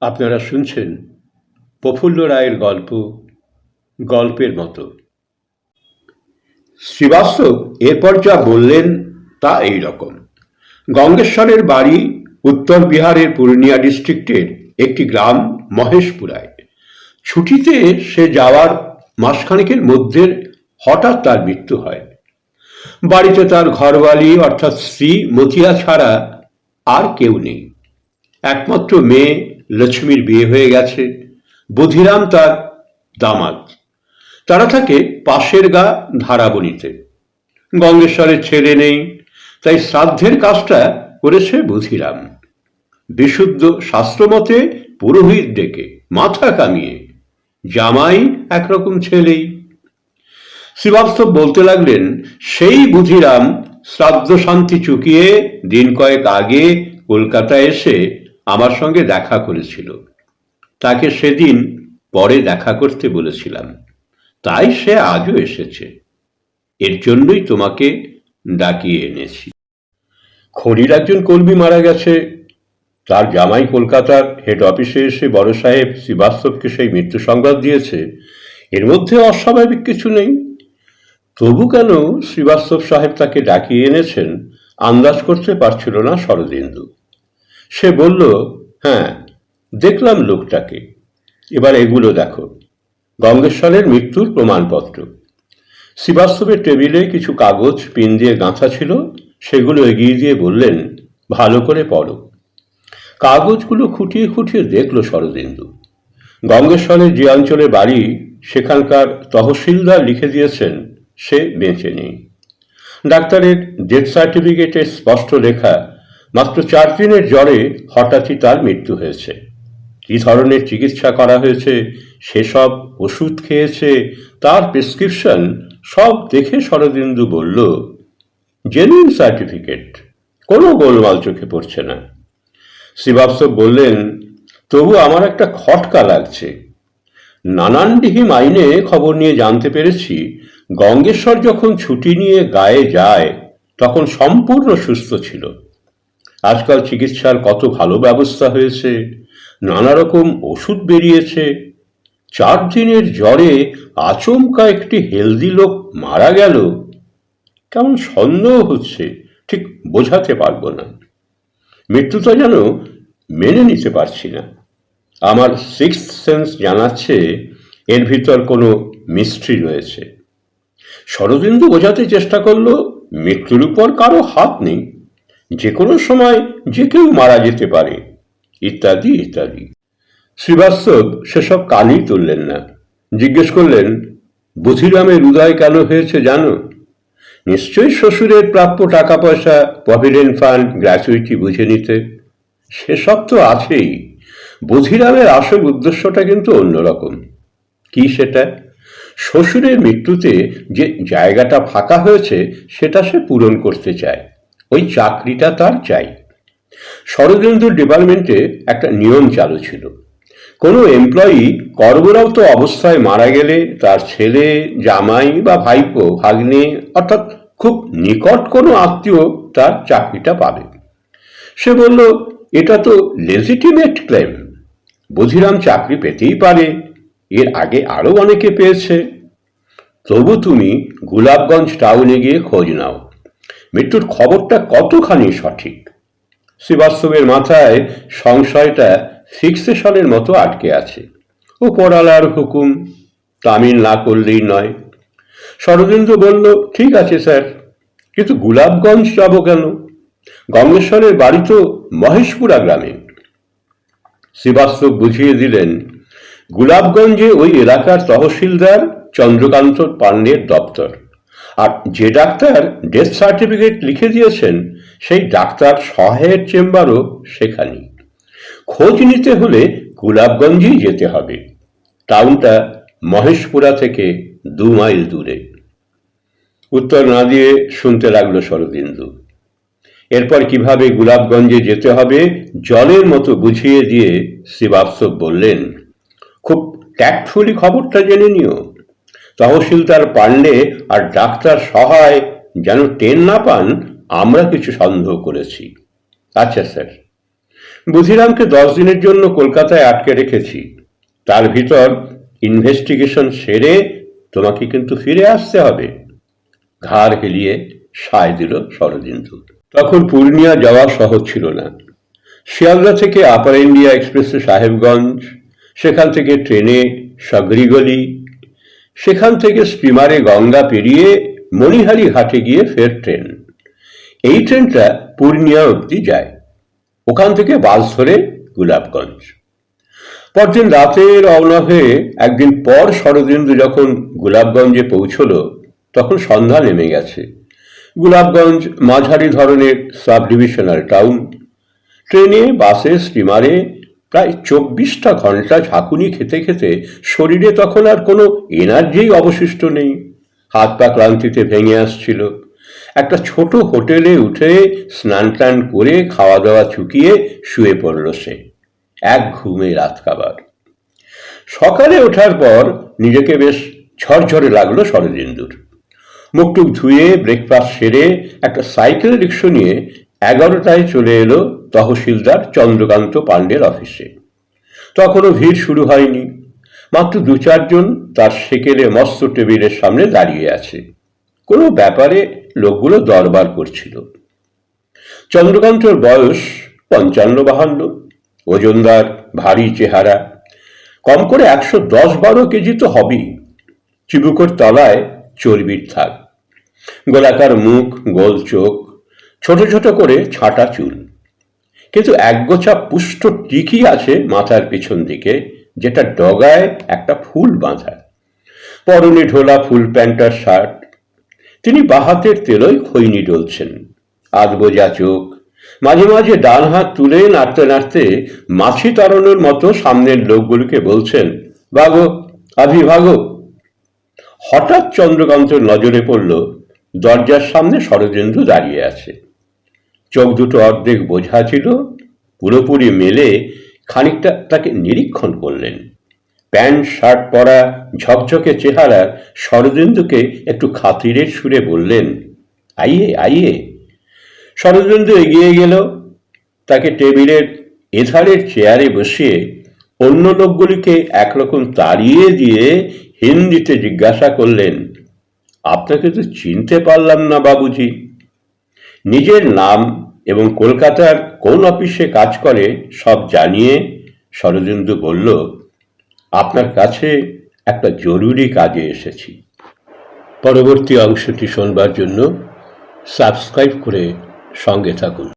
আপনারা শুনছেন প্রফুল্ল রায়ের গল্প, গল্পের মতো। শ্রীবাস্তব এরপর যা বললেন তা এই রকম। গঙ্গেশ্বরের বাড়ি উত্তর বিহারের পূর্ণিয়া ডিস্ট্রিক্টের একটি গ্রাম, মহেশপুরায়। ছুটিতে সে যাওয়ার মাসখানেকের মধ্যে হঠাৎ তার মৃত্যু হয়। বাড়িতে তার ঘরওয়ালি অর্থাৎ স্ত্রী মতিয়া ছাড়া আর কেউ নেই। একমাত্র মেয়ে লক্ষ্মীর বিয়ে হয়ে গেছে। বুধিরাম তার দামাদ। তারা থাকে পাশের গা ধারাবণীতে। গঙ্গেশ্বরের ছেলে নেই, তাই শ্রাদ্ধের কাজটা করেছে বুধিরাম। বিশুদ্ধ শাস্ত্রমতে পুরোহিত ডেকে, মাথা কামিয়ে, জামাই একরকম ছেলেই। শ্রীবাস্তব বলতে লাগলেন, সেই বুধিরাম শ্রাদ্ধ শান্তি চুকিয়ে দিন কয়েক আগে কলকাতায় এসে আমার সঙ্গে দেখা করেছিল। তাকে সেদিন পরে দেখা করতে বলেছিলাম। তাই সে আজও এসেছে। এর জন্যই তোমাকে ডাকিয়ে এনেছি। খড়ির একজন কর্মী মারা গেছে। তার জামাই কলকাতার হেড অফিসে এসে বড় সাহেব শ্রীবাস্তবকে সেই মৃত্যু সংবাদ দিয়েছে। এর মধ্যে অস্বাভাবিক কিছু নেই। তবু কেন শ্রীবাস্তব সাহেব তাকে ডাকিয়ে এনেছেন? আন্দাজ করতে পারছিল না শরদিন্দু। সে বলল হ্যাঁ দেখলাম লোকটাকে। এবার এগুলো দেখো। গঙ্গেশ্বরের মৃত্যুর প্রমাণপত্র। শ্রীবাস্তবের টেবিলে কিছু কাগজ, পিন দিয়ে গাঁথা ছিল। সেগুলো এগিয়ে দিয়ে বললেন, ভালো করে পড়ো। কাগজগুলো খুঁটিয়ে খুঁটিয়ে দেখল শরদিন্দু। গঙ্গেশ্বরের যে অঞ্চলে বাড়ি, সেখানকার তহসিলদার লিখে দিয়েছেন, সে বেঁচে নেই। ডাক্তারের ডেথ সার্টিফিকেটে স্পষ্ট লেখা মাত্র চার দিনের জ্বরে হঠাৎই তার মৃত্যু হয়েছে। কী ধরনের চিকিৎসা করা হয়েছে, সেসব ওষুধ খেয়েছে, তার প্রেসক্রিপশন সব দেখে শরদিন্দু বলল, জেনুইন সার্টিফিকেট, কোনো গোলমাল চোখে পড়ছে না। শ্রীবাস্তব বললেন, তবু আমার একটা খটকা লাগছে। নানানডিহি মাইনে খবর নিয়ে জানতে পেরেছি, গঙ্গেশ্বর যখন ছুটি নিয়ে গায়ে যায়, তখন সম্পূর্ণ সুস্থ ছিল। আজকাল চিকিৎসার কত ভালো ব্যবস্থা হয়েছে নানা রকম ওষুধ বেরিয়েছে। চার দিনের জ্বরে আচমকা একটি হেলদি লোক মারা গেল। কেমন সন্দেহ হচ্ছে, ঠিক বোঝাতে পারব না। মৃত্যুটা যেন মেনে নিতে পারছি না। আমার সিক্স সেন্স জানাচ্ছে, এর ভিতর কোনো মিস্ট্রি রয়েছে। শরদিন্দু বোঝাতে চেষ্টা করল, মৃত্যুর উপর কারও হাত নেই। যে কোনো সময় যে কেউ মারা যেতে পারে। ইত্যাদি ইত্যাদি। শ্রীবাস্তব সেসব কানই তুললেন না। জিজ্ঞেস করলেন, বুধিরামের উদয় কেন হয়েছে জানো? নিশ্চয়ই শ্বশুরের প্রাপ্য টাকা পয়সা প্রভিডেন্ট ফান্ড, গ্র্যাচুইটি বুঝে নিতে। সেসব তো আছেই। বুধিরামের আসল উদ্দেশ্যটা কিন্তু অন্যরকম। কি সেটা? শ্বশুরের মৃত্যুতে যে জায়গাটা ফাঁকা হয়েছে, সেটা সে পূরণ করতে চায়। ওই চাকরিটা তার চাই। শরদিন্দুর ডিপার্টমেন্টে একটা নিয়ম চালু ছিল। কোনো এমপ্লয়ি কর্মরত অবস্থায় মারা গেলে তার ছেলে, জামাই বা ভাইপো, ভাগ্নে অর্থাৎ খুব নিকট কোনো আত্মীয় তার চাকরিটা পাবে। সে বলল, এটা তো লেজিটিমেট ক্লেম বুঝিরাম চাকরি পেতেই পারে। এর আগে আরও অনেকে পেয়েছে। তবু তুমি গোলাপগঞ্জ টাউনে গিয়ে খোঁজ নাও। মৃত্যুর খবরটা কতখানি সঠিক? শ্রীবাস্তবের মাথায় সংশয়টা ফিক্সেশনের মতো আটকে আছে। ও পড়ালার হুকুম তামিল না করলেই নয়। শরদিন্দু বলল, ঠিক আছে স্যার, কিন্তু গোলাপগঞ্জ যাব কেন? গঙ্গেশ্বরের বাড়ি তো মহেশপুরা গ্রামে। শ্রীবাস্তব বুঝিয়ে দিলেন, গোলাপগঞ্জে ওই এলাকার তহসিলদার চন্দ্রকান্ত পাণ্ডের দপ্তর। আর যে ডাক্তার ডেথ সার্টিফিকেট লিখে দিয়েছেন, সেই ডাক্তার সহায়ের চেম্বারও সেখানেই। খোঁজ নিতে হলে গোলাপগঞ্জেই যেতে হবে। টাউনটা মহেশপুরা থেকে দু মাইল দূরে। উত্তর না দিয়ে শুনতে লাগল শরদিন্দু। এরপর কীভাবে গোলাপগঞ্জে যেতে হবে, জলের মতো বুঝিয়ে দিয়ে শ্রীবাস্তব বললেন, খুব ট্যাক্টফুলি খবরটা জেনে নিও। তহসিলদার পাণ্ডে আর ডাক্তার সহায় যেন টেন না পান, আমরা কিছু সন্দেহ করেছি। আচ্ছা স্যার। বুধিরামকে দশ দিনের জন্য কলকাতায় আটকে রেখেছি। তার ভিতর ইনভেস্টিগেশন সেরে তোমাকে কিন্তু ফিরে আসতে হবে। ঘাড় হেলিয়ে সায় দিল শরদিন্দু। তখন পূর্ণিয়া যাওয়া সহজ ছিল না। শিয়ালদা থেকে আপার ইন্ডিয়া এক্সপ্রেসে সাহেবগঞ্জ, সেখান থেকে ট্রেনে সাগরিগলি সেখান থেকে স্টিমারে গঙ্গা পেরিয়ে মণিহারি ঘাটে গিয়ে ফের ট্রেন। এই ট্রেনটা পূর্ণিয়া অবধি যায়। ওখান থেকে বাস ধরে গোলাপগঞ্জ। পরদিন রাতে রওনা হয়ে একদিন পর শরদিন্দু যখন গোলাপগঞ্জে পৌঁছল, তখন সন্ধ্যা নেমে গেছে। গোলাপগঞ্জ মাঝারি ধরনের সাব ডিভিশনাল টাউন। ট্রেনে, বাসে স্টিমারে প্রায় চব্বিশটা ঘণ্টা ঝাঁকুনি খেতে খেতে শরীরে তখন আর কোনো এনার্জি অবশিষ্ট নেই। হাত পা ক্লান্তিতে ভেঙে আসছিল। একটা ছোট হোটেলে উঠে স্নান টান করে খাওয়া দাওয়া চুকিয়ে শুয়ে পড়ল সে। এক ঘুমে রাত কাবার। সকালে ওঠার পর নিজেকে বেশ ঝরঝরে লাগল শরদিন্দুর মুখটুক ধুয়ে ব্রেকফাস্ট সেরে একটা সাইকেল রিক্সা নিয়ে এগারোটায় চলে এলো তহসিলদার চন্দ্রকান্ত পাণ্ডের অফিসে। তখনও ভিড় শুরু হয়নি। মাত্র দু চারজন তার সেকেলে মস্ত টেবিলের সামনে দাঁড়িয়ে আছে। কোনো ব্যাপারে লোকগুলো দরবার করছিল। চন্দ্রকান্তর বয়স পঞ্চান্ন বাহান্ন, ওজনদার, ভারী চেহারা। কম করে একশো দশ বারো কেজি তো হবেই। চিবুকর তলায় চর্বির থাক। গোলাকার মুখ, গোল চোখ, ছোট ছোট করে ছাঁটা চুল। কিন্তু একগোছা পুষ্ট টিকি আছে মাথার পিছন দিকে, যেটা ডগায় একটা ফুল বাঁধা পরনে ঢোলা ফুল প্যান্টার শার্ট। তিনি বাহাতের তেলই খৈনি ডলছেন। আধবোজা চোখ। মাঝে মাঝে ডান হাত তুলে নাড়তে নাড়তে মাছি তাড়ানোর মতো সামনের লোকগুলোকে বলছেন, ভাগো, আভি ভাগো। হঠাৎ চন্দ্রকান্তর নজরে পড়ল, দরজার সামনে শরদিন্দু দাঁড়িয়ে আছে। চোখ দুটো অর্ধেক বোঝা ছিল, পুরোপুরি মেলে খানিকটা তাকে নিরীক্ষণ করলেন। প্যান্ট, শার্ট পরা ঝকঝকে চেহারার শরদিন্দুকে একটু খাতিরের সুরে বললেন, আইয়ে আইয়ে। শরদিন্দু এগিয়ে গেল, তাকে টেবিলের এধারের চেয়ারে বসিয়ে অন্য লোকগুলিকে একরকম তাড়িয়ে দিয়ে হিন্দিতে জিজ্ঞাসা করলেন, আপনাকে তো চিনতে পারলাম না, বাবুজি। নিজের নাম এবং কলকাতার কোন অফিসে কাজ করে সব জানিয়ে শরদিন্দু বলল, আপনার কাছে একটা জরুরি কাজে এসেছি। পরবর্তী অংশটি শোনবার জন্য সাবস্ক্রাইব করে সঙ্গে থাকুন।